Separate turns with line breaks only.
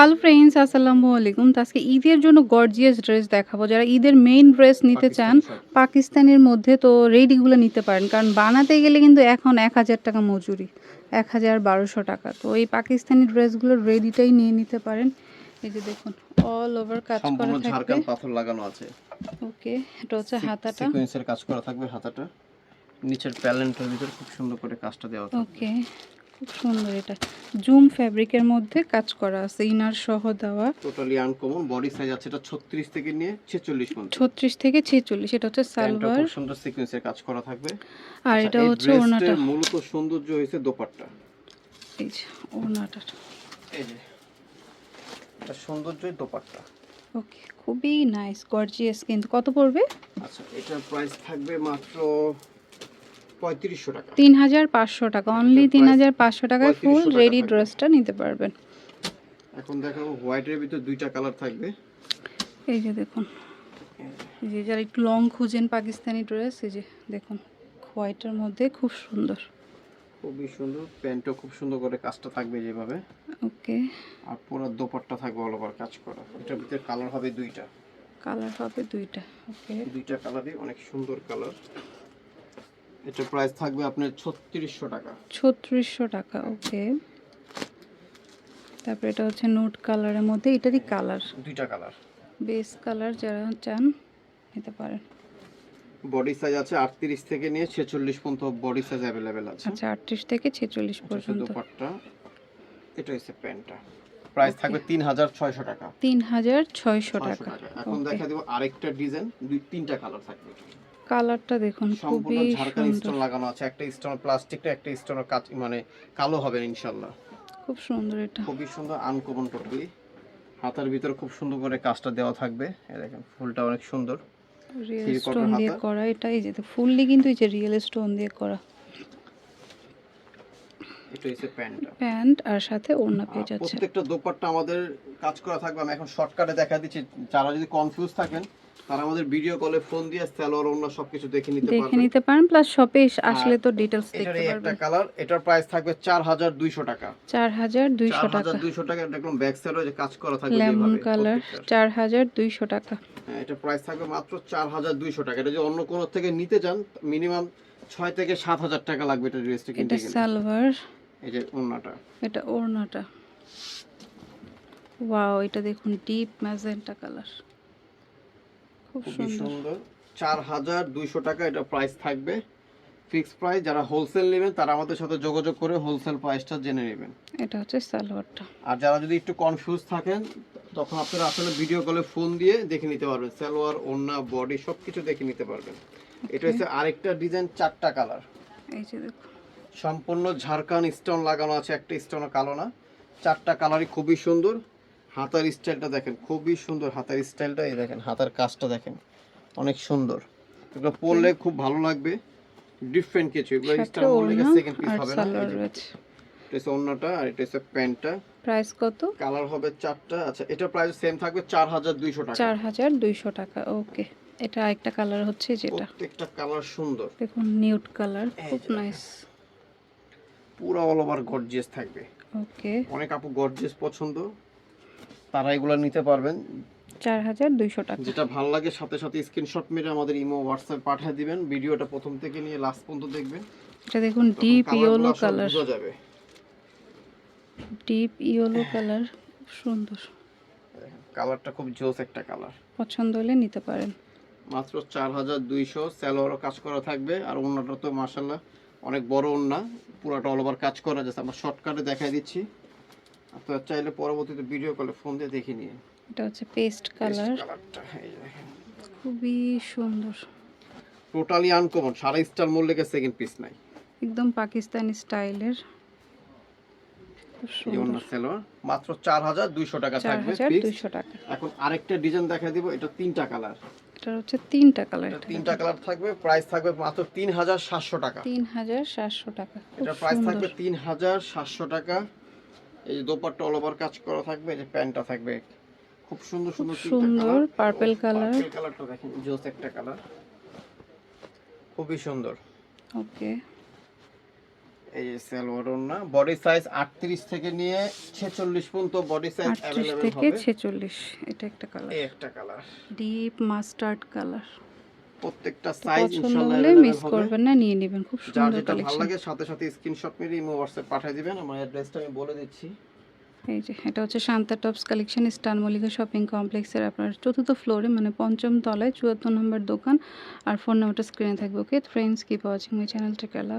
Hello friends আসসালামু আলাইকুম তো আজকে ঈদের জন্য গর্জিয়াস ড্রেস দেখাবো। যারা ঈদের মেইন ড্রেস নিতে চান পাকিস্তানের মধ্যে তো রেডিগুলো নিতে পারেন। কারণ বানাতে গেলে কিন্তু এখন এক হাজার টাকা মজুরি এক হাজার বারোশো টাকা। তো এই পাকিস্তানি ড্রেসগুলো রেডিটাই নিয়ে নিতে পারেন। এই যে দেখুন অল ওভার কাজ করা থাকবে।
পাথর লাগানো আছে।
ওকে এটা হচ্ছে হাতাটা।
সিকোয়েন্সের কাজ করা থাকবে হাতাটা। নিচের প্যালেন্টের ভিতর খুব সুন্দর করে কাজটা দেওয়া থাকবে।
ওকে খুব সুন্দর এটা। জুম ফ্যাব্রিকের মধ্যে কাজ করা আছে ইনার সহ দেওয়া।
টোটালি আনকমন বডি সাইজ আছে এটা 36 থেকে নিয়ে 46 পর্যন্ত।
ছত্রিশ থেকে ছেচল্লিশ এটা হচ্ছে সালোয়ার।
খুব সুন্দর সিকোয়েন্সের কাজ করা থাকবে।
আর
আচ্ছা,
এটা হচ্ছে ওড়নাটা
মূলত সৌন্দর্য হয়েছে দোপাট্টা।
এই যে ওড়নাটা
এই যে এটা সৌন্দর্যই দোপাট্টা।
ওকে খুবই নাইস গর্জিয়াস কিন্তু। কত পড়বে?
আচ্ছা এটার প্রাইস থাকবে মাত্র পঁয়ত্রিশশো টাকা।
তিন হাজার পাঁচশো টাকা অনলি তিন হাজার পাঁচশো টাকায় ফুল রেডি ড্রেসটা নিতে পারবেন।
এখন দেখাবো হোয়াইটের ভিতর দুইটা কালার থাকবে।
এই যে দেখুন এই যে যারা একটু লং খুঁজেন পাকিস্তানি ড্রেস এই যে দেখুন হোয়াইটের মধ্যে খুব সুন্দর।
খুবই সুন্দর প্যান্টও খুব সুন্দর করে কাজটা থাকবে যেভাবে।
ওকে।
আর পুরো দোপাট্টা থাকবে অল ওভার কাজ করা। এটার ভিতরে কালার হবে দুইটা।
কালার হবে দুইটা ওকে।
দুইটা কালারই অনেক সুন্দর কালার এটা প্রাইস থাকবে আপনার ছত্রিশশো টাকা।
ছত্রিশশো টাকা ওকে তারপরে এটা হচ্ছে নোট কালারের মধ্যে এটারই কালার
দুইটা কালার
বেস কালার যারা চান নিতে পারেন।
বডি সাইজ আছে আটত্রিশ থেকে নিয়ে ছেচল্লিশ পর্যন্ত বডি সাইজ অ্যাভেলেবেল আছে।
আচ্ছা আটত্রিশ থেকে ছেচল্লিশ
এটা হচ্ছে
পর্যন্ত।
দোপাট্টা এটা হচ্ছে প্যান্টটা। প্রাইস থাকবে তিন হাজার ছয়শো টাকা।
তিন হাজার ছয়শো
ছয়শো
টাকা
টাকা। এখন দেখা দেবো আরেকটা ডিজাইন দুই তিনটা কালার থাকবে।
কালারটা দেখুন খুবই সুন্দর।
স্টোন লাগানো আছে একটা স্টোন প্লাস্টিকটা একটা স্টোনের কাজ মানে কালো হবে ইনশাল্লাহ
খুব সুন্দর এটা।
খুবই সুন্দর আনকমন টোটালি হাতার ভিতরে খুব সুন্দর করে কাজটা দেওয়া থাকবে। এই দেখেন ফুলটা অনেক সুন্দর।
রিয়েল স্টোন দিয়ে করা এটা এই যে ফুললি কিন্তু এই যে রিয়েল স্টোন দিয়ে করা।
এটা হচ্ছে প্যান্টটা
প্যান্ট আর সাথে ওড়না পেয়ে যাচ্ছে
প্রত্যেকটা দোপাট্টা আমাদের কাজ করা থাকবে। আমি এখন শর্টকাটে দেখা দিচ্ছি। যারা যদি কনফিউজ থাকেন তারা আমাদের ভিডিও কলে ফোন দিয়ে সালোয়ার অন্য সবকিছু দেখে নিতে
দেখে নিতে পারেন প্লাস শপে আসলে তো ডিটেলস দেখতে
এই একটা কালার এটার প্রাইস থাকবে চার হাজার দুইশো টাকা।
চার হাজার দুইশো
চার
টাকা
হাজার দুইশো টাকা এটা একদম ব্যাক সাইডে যে কাজ করা থাকবে
লেমন কালার
প্রত্যেকটার।
চার হাজার দুইশো টাকা।
হ্যাঁ এটা প্রাইস থাকবে মাত্র চার হাজার দুইশো টাকা। এটা যদি অন্য কোনো থেকে নিতে চান মিনিমাম ছয় থেকে সাত হাজার টাকা লাগবে এটা ড্রেসটা কিনতে
এটা সালোয়ার।
এই যে ওড়নাটা।
এটা ওড়নাটা। ওয়াও এটা দেখুন ডিপ ম্যাজেন্টা কালার খুব সুন্দর।
চার হাজার দুইশো টাকা এটা প্রাইস থাকবে। ফিক্স প্রাইস যারা হোলসেল নেবেন তারা আমাদের সাথে যোগাযোগ করে হোলসেল প্রাইসটা জেনে নেবেন।
এটা হচ্ছে সালোয়ারটা।
আর যারা যদি একটু কনফিউজ থাকেন তখন আপনারা আসলে ভিডিও কলে ফোন দিয়ে দেখে নিতে পারবেন। সালোয়ার ওড়না বডি সব কিছু দেখে নিতে পারবেন। এটা হচ্ছে আরেকটা ডিজাইন চারটা কালার
এই যে দেখুন
সম্পূর্ণ ঝাড়খান স্টোন লাগানো আছে একটা স্টোন কালো না। চারটা কালারই খুবই সুন্দর। হাতার স্টাইলটা দেখেন খুবই সুন্দর হাতার স্টাইলটা এই দেখেন হাতার কাজটা দেখেন অনেক সুন্দর। এগুলো পরলে খুব ভালো লাগবে ডিফারেন্ট কিছু এগুলো মডেলের সেকেন্ড পিস হবে না এটা ওড়নাটা আর এটা হচ্ছে প্যান্টটা।
প্রাইস কত?
কালার হবে চারটা আচ্ছা এটা প্রাইস সেম থাকবে চার হাজার দুইশো টাকা।
চার হাজার দুইশো টাকা ওকে। এটা একটা কালার হচ্ছে যেটা।
প্রত্যেকটা কালার সুন্দর।
দেখুন নিউট কালার খুব নাইস
পুরো অল ওভার গর্জিয়াস থাকবে।
ওকে।
অনেক আপু গর্জিয়াস পছন্দ। তারা এগুলো নিতে পারবেন।
চার হাজার দুইশো টাকা।
যেটা ভালো লাগে সাথে সাথে স্ক্রিনশট মেরে আমাদের ইমো হোয়াটসঅ্যাপ পাঠিয়ে দিবেন। ভিডিওটা প্রথম থেকে নিয়ে লাস্ট পর্যন্ত দেখবেন।
এটা দেখুন
তখন
ডিপ ইয়েলো কালার
যাবে।
ডিপ ইয়েলো কালার খুব সুন্দর।
কালারটা খুব জোস একটা কালার
পছন্দ হলে নিতে পারেন।
মাত্র চার হাজার দুইশো স্যালোয়ারও কাজ করা থাকবে। আর অন্যটা তো মাসাল্লাহ অনেক বড় ওন্না পুরোটা অল ওভার কাজ করা যাচ্ছে আমরা শর্টকাটে দেখাই দিচ্ছি। আপনারা চাইলে পরবর্তীতে ভিডিও কলে ফোন দিয়ে দেখে নিয়ে।
এটা হচ্ছে পেস্ট কালার খুবই সুন্দর।
টোটালি আনকমন সারা স্টার মূল্যকে সেকেন্ড পিস নাই।
একদম পাকিস্তানি স্টাইলের।
মাত্র চার হাজার দুইশো টাকা থাকবে
টাকা।
এখন আরেকটা ডিজাইন দেখা দিব এটা তিনটা কালার
এটা হচ্ছে তিনটা কালার
এটা তিনটা কালার থাকবে প্রাইস থাকবে মাত্র তিন হাজার সাতশো টাকা।
তিন হাজার সাতশো টাকা।
এটা প্রাইস থাকবে তিন হাজার সাতশো টাকা। এই যে দোপাট্টা অল ওভার কাজ করা থাকবে এই যে প্যান্টটা থাকবে খুব সুন্দর
খুব
সুন্দর
সুন্দর পার্পল কালার
পার্পল কালারটা দেখেন জোস একটা কালার খুবই সুন্দর
ওকে
এই যে সালোয়ার ওড়না বডি সাইজ 38 থেকে নিয়ে 46 পর্যন্ত বডি সাইজ
আটত্রিশ
अवेलेबल
থেকে
হবে
ছেচল্লিশ এটা একটা কালার
এই একটা কালার
ডিপ মাস্টার্ড কালার
প্রত্যেকটা সাইজ ইনশাআল্লাহ
মিস করবেন না নিয়ে নেবেন খুব সুন্দর
কালেকশন ভালো লাগে সাথে সাথে স্ক্রিনশট মেরে ইমো WhatsApp পাঠিয়ে দিবেন আমার অ্যাড্রেসটা আমি বলে দিচ্ছি।
এই যে এটা হচ্ছে Shanta tops collection star Mallika shopping কমপ্লেক্সের আপনার চতুর্থ ফ্লোরে মানে পঞ্চম তলায় চুয়াত্তর নম্বর দোকান। আর ফোন নাম্বারটা স্ক্রিনে থাকবে okay friends keep watching my চ্যানেলটাকে আল্লাহ